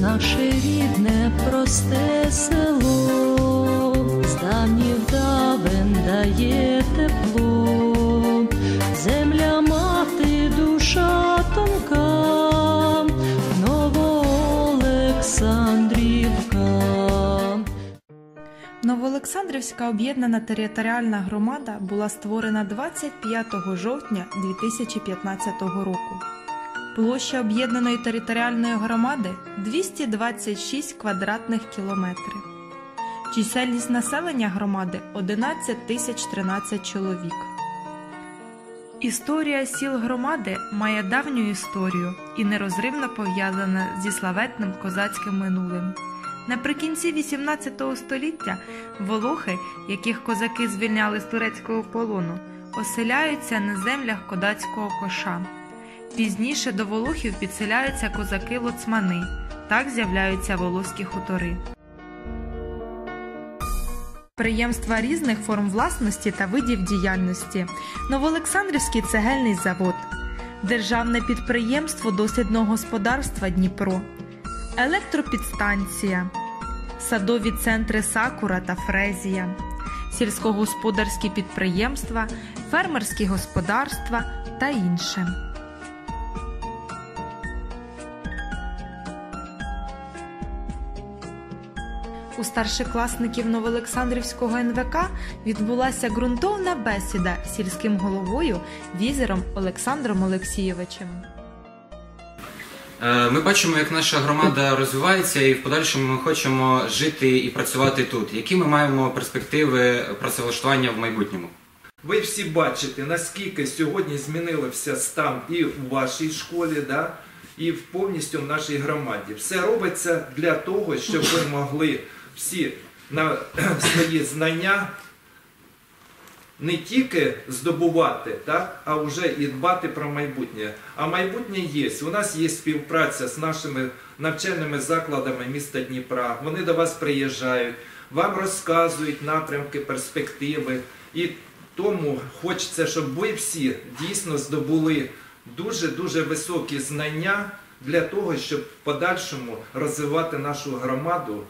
наше рідне просте село, з давніх давен дає тепло, земля мати, душа тонка, Новоолександрівка. Новоолександрівська об'єднана територіальна громада була створена 25 жовтня 2015 року. Площа об'єднаної територіальної громади 226 квадратних кілометрів. Чисельність населення громади 11 тисяч 13 чоловік. Історія сіл громади має давню історію і нерозривно пов'язана зі славетним козацьким минулим. Наприкінці XVIII століття волохи, яких козаки звільняли з турецького полону, оселяються на землях кодацького коша. Пізніше до волохів підселяються козаки-лоцмани. Так з'являються волоські хутори. Підприємства різних форм власності та видів діяльності. Новоолександрівський цегельний завод, Державне підприємство дослідного господарства Дніпро, електропідстанція, садові центри Сакура та Фрезія, сільськогосподарські підприємства, фермерські господарства та інше. У старшокласників Новоолександрівського НВК відбулася ґрунтовна бесіда з сільським головою візером Олександром Олексійовичем. Е, Ми бачимо, як наша громада розвивається, і в подальшому ми хочемо жити і працювати тут. Які ми маємо перспективи працевлаштування в майбутньому? Ви всі бачите, наскільки сьогодні змінився стан і в вашій школі, да, і в повністю в нашій громаді. Все робиться для того, щоб ви могли всі на свої знання не тільки здобувати, так, а вже і дбати про майбутнє. А майбутнє є. У нас є співпраця з нашими навчальними закладами міста Дніпра. Вони до вас приїжджають, вам розказують напрямки, перспективи. І тому хочеться, щоб ви всі дійсно здобули дуже-дуже високі знання для того, щоб в подальшому розвивати нашу громаду.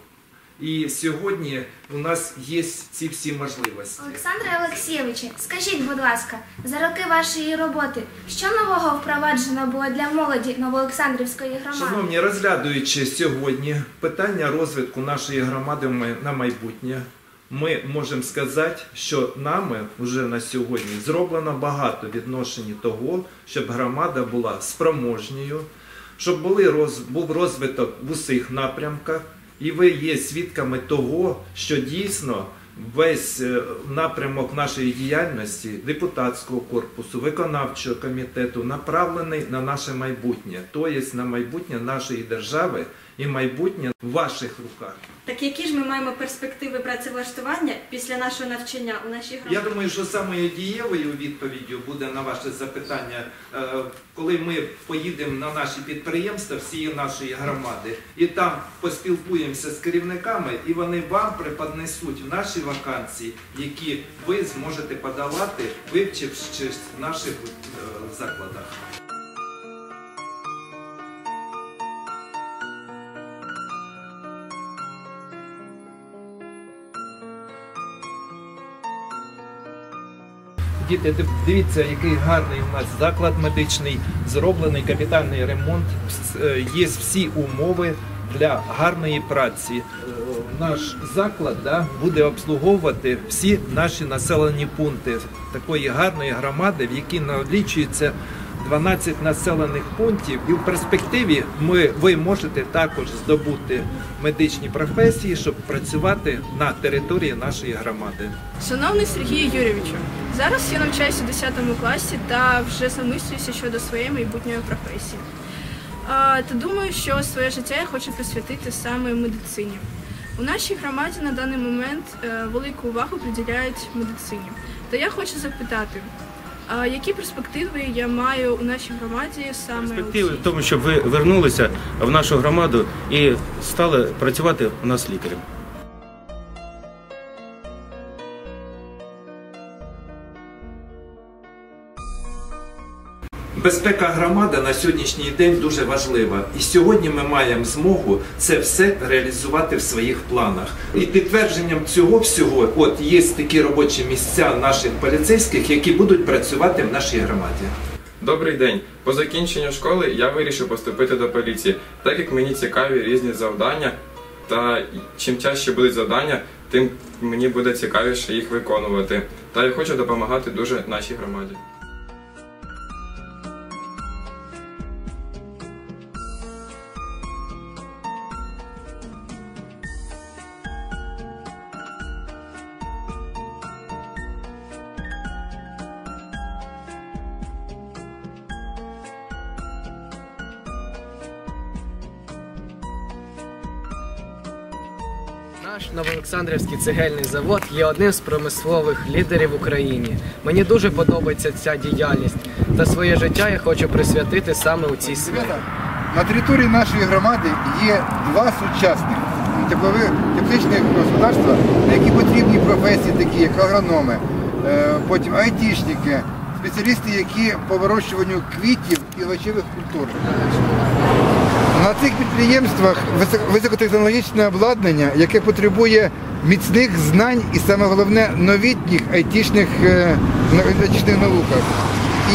І сьогодні у нас є ці всі можливості. Олександре Олексійовичу, скажіть, будь ласка, за роки вашої роботи, що нового впроваджено було для молоді Новоолександрівської громади? Шановні, розглядуючи сьогодні питання розвитку нашої громади на майбутнє, ми можемо сказати, що нами вже на сьогодні зроблено багато відношенні того, щоб громада була спроможньою, щоб були роз, був розвиток в усіх напрямках, і ви є свідками того, що дійсно весь е, напрямок нашої діяльності депутатського корпусу, виконавчого комітету направлений на наше майбутнє, тобто на майбутнє нашої держави і майбутнє в ваших руках. Так які ж ми маємо перспективи працевлаштування після нашого навчання у нашій Я думаю, що самою дієвою відповіддю буде на ваше запитання, е, коли ми поїдемо на наші підприємства всієї нашої громади, і там поспілкуємося з керівниками, і вони вам преподнесуть наші вакансії, які ви зможете подавати, вивчившись в наших е, закладах. Діти, дивіться, який гарний у нас заклад медичний, зроблений капітальний ремонт. Е, Є всі умови для гарної праці. Наш заклад да, буде обслуговувати всі наші населені пункти такої гарної громади, в якій налічується 12 населених пунктів. І в перспективі ми, ви можете також здобути медичні професії, щоб працювати на території нашої громади. Шановний Сергію Юрійовичу, зараз я навчаюся у 10 класі та вже замислююся щодо своєї майбутньої професії. Та думаю, що своє життя я хочу присвятити саме медицині. У нашій громаді на даний момент е, велику увагу приділяють медицині. Та я хочу запитати, а які перспективи я маю у нашій громаді саме Перспективи в тому, щоб ви вернулися в нашу громаду і стали працювати у нас лікарем. Безпека громади на сьогоднішній день дуже важлива. І сьогодні ми маємо змогу це все реалізувати в своїх планах. І підтвердженням цього всього, от є такі робочі місця наших поліцейських, які будуть працювати в нашій громаді. Добрий день. По закінченню школи я вирішив поступити до поліції, так як мені цікаві різні завдання, та чим чаще будуть завдання, тим мені буде цікавіше їх виконувати. Та я хочу допомагати дуже нашій громаді. Наш Новоолександрівський цегельний завод є одним з промислових лідерів в Україні. Мені дуже подобається ця діяльність та своє життя я хочу присвятити саме у цій сфері. На території нашої громади є два сучасних теплових господарства, на які потрібні професії, такі як агрономи, е, потім айтішники, спеціалісти, які по вирощуванню квітів і овочевих культур. Цих підприємствах висок- високотехнологічне обладнання, яке потребує міцних знань і саме головне новітніх айтішних, е, науках.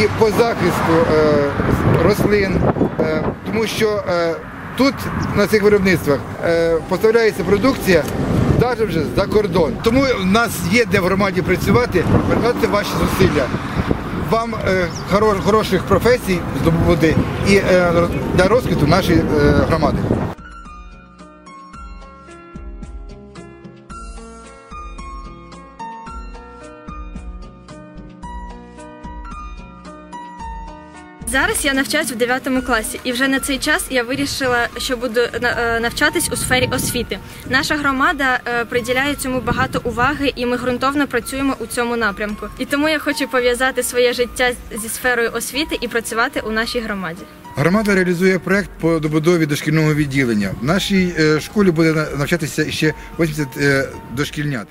І по захисту е, рослин, е, тому що тут на цих виробництвах поставляється продукція навіть вже за кордон. Тому в нас є де в громаді працювати, прикладати ваші зусилля. Вам е, хороших професій здобути і е, для розквіту нашої е, громади. Зараз я навчаюсь в 9 класі, і вже на цей час я вирішила, що буду е, навчатись у сфері освіти. Наша громада е, приділяє цьому багато уваги, і ми ґрунтовно працюємо у цьому напрямку. І тому я хочу пов'язати своє життя зі сферою освіти і працювати у нашій громаді. Громада реалізує проект по добудові дошкільного відділення. В нашій е, школі буде на- навчатися ще 80 е, дошкільнят.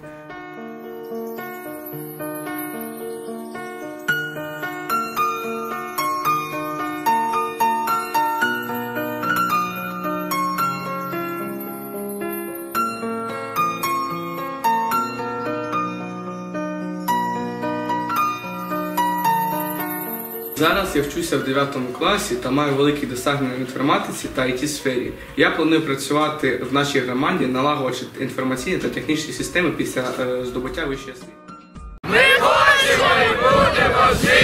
Зараз я вчуся в 9 класі та маю великі досягнення в інформатиці та it сфері. Я планую працювати в нашій громаді, налагоджувати інформаційні та технічні системи після е, здобуття вищої освіти. Ми хочемо і будемо жити!